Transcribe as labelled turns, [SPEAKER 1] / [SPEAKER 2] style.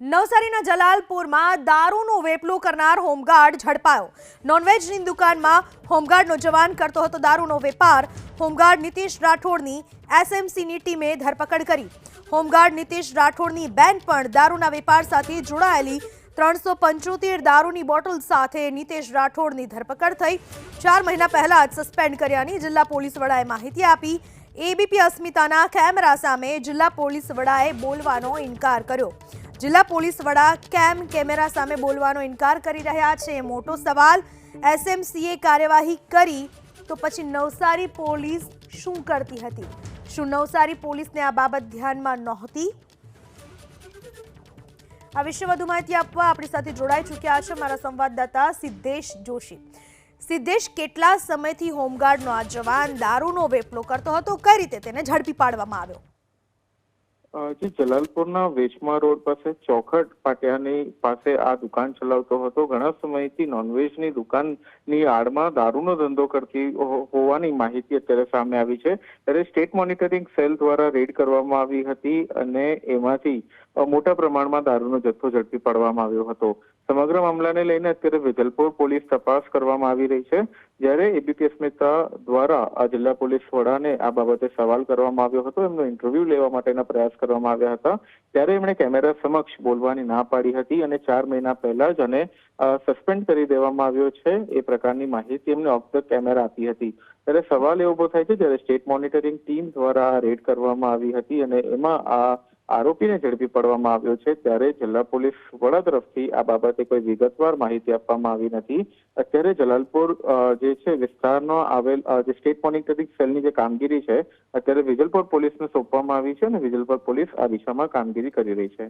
[SPEAKER 1] નવસારીના જલાલપુરમાં દારૂનું વેપલું કરનાર હોમગાર્ડ ઝડપાયો. નોનવેજની દુકાનમાં હોમગાર્ડનો જવાન કરતો હતો દારૂનો વેપાર. હોમગાર્ડ નીતિશ રાઠોડની એસએમસીની ટીમે ધરપકડ કરી. હોમગાર્ડ નીતિશ રાઠોડની બેન પણ દારૂના વેપાર સાથે જોડાયેલી. ત્રણસો પંચોતેર દારૂની બોટલ સાથે નીતેશ રાઠોડની ધરપકડ થઈ. ચાર મહિના પહેલા જ સસ્પેન્ડ કર્યાની જિલ્લા પોલીસ વડાએ માહિતી આપી. એબીપી અસ્મિતાના કેમેરા સામે જિલ્લા પોલીસ વડાએ બોલવાનો ઇનકાર કર્યો. જિલ્લા પોલીસ વડા કેમ કેમેરા સામે બોલવાનો ઇનકાર કરી રહ્યા છે. મોટો સવાલ, એસએમસીએ કાર્યવાહી કરી તો પછી નવસારી પોલીસ શું કરતી હતી? શું નવસારી પોલીસને આ બાબત ધ્યાનમાં નહોતી? આ વિશે વધુ માહિતી આપવા આપણી સાથે જોડાઈ ચૂક્યા છે મારા સંવાદદાતા સિદ્ધેશ જોશી. સિદ્ધેશ, કેટલા સમયથી હોમગાર્ડનો આ જવાન દારૂનો વેપલો કરતો હતો? કઈ રીતે તેને ઝડપી પાડવામાં આવ્યો?
[SPEAKER 2] જે, જલાલપુરના વેચમા રોડ પાસે ચોખટ પાટિયાની પાસે આ દુકાન ચલાવતો હતો. ઘણા સમયથી નોનવેજની દુકાનની આડમાં દારૂનો ધંધો કરતી હોવાની માહિતી અત્યારે સામે આવી છે. ત્યારે સ્ટેટ મોનિટરિંગ સેલ દ્વારા રેડ કરવામાં આવી હતી અને એમાંથી મોટા પ્રમાણમાં દારૂનો જથ્થો ઝડપી પાડવામાં આવ્યો હતો. સમગ્ર મામલાને લઈને અત્યારે વેજલપુર પોલીસ તપાસ કરવામાં આવી રહી છે. જ્યારે એબીપી અસ્મિતા દ્વારા આ જિલ્લા પોલીસ વડાને આ બાબતે સવાલ કરવામાં આવ્યો હતો. એમનો ઇન્ટરવ્યુ લેવા માટેના પ્રયાસ કરવામાં આવ્યા હતા. ત્યારે એમણે કેમેરા સમક્ષ બોલવાની ના પાડી હતી અને ચાર મહિના પહેલા જ અને સસ્પેન્ડ કરી દેવામાં આવ્યો છે એ પ્રકારની માહિતી એમને ઓફ ધ કેમેરા આપી હતી. ત્યારે સવાલ એ ઊભો થાય છે, જ્યારે સ્ટેટ મોનિટરિંગ ટીમ દ્વારા રેડ કરવામાં આવી હતી અને એમાં આ આરોપીને ઝડપી પાડવામાં આવ્યો છે ત્યારે જિલ્લા પોલીસ વડા તરફથી આ બાબતે કોઈ વિગતવાર માહિતી આપવામાં આવી નથી. અત્યારે જલાલપુર જે છે વિસ્તારનો આવેલ જે સ્ટેટ મોનિટરિંગ સેલની જે કામગીરી છે, અત્યારે વિજલપોર પોલીસને સોંપવામાં આવી છે અને વિજલપોર પોલીસ આ દિશામાં કામગીરી કરી રહી છે.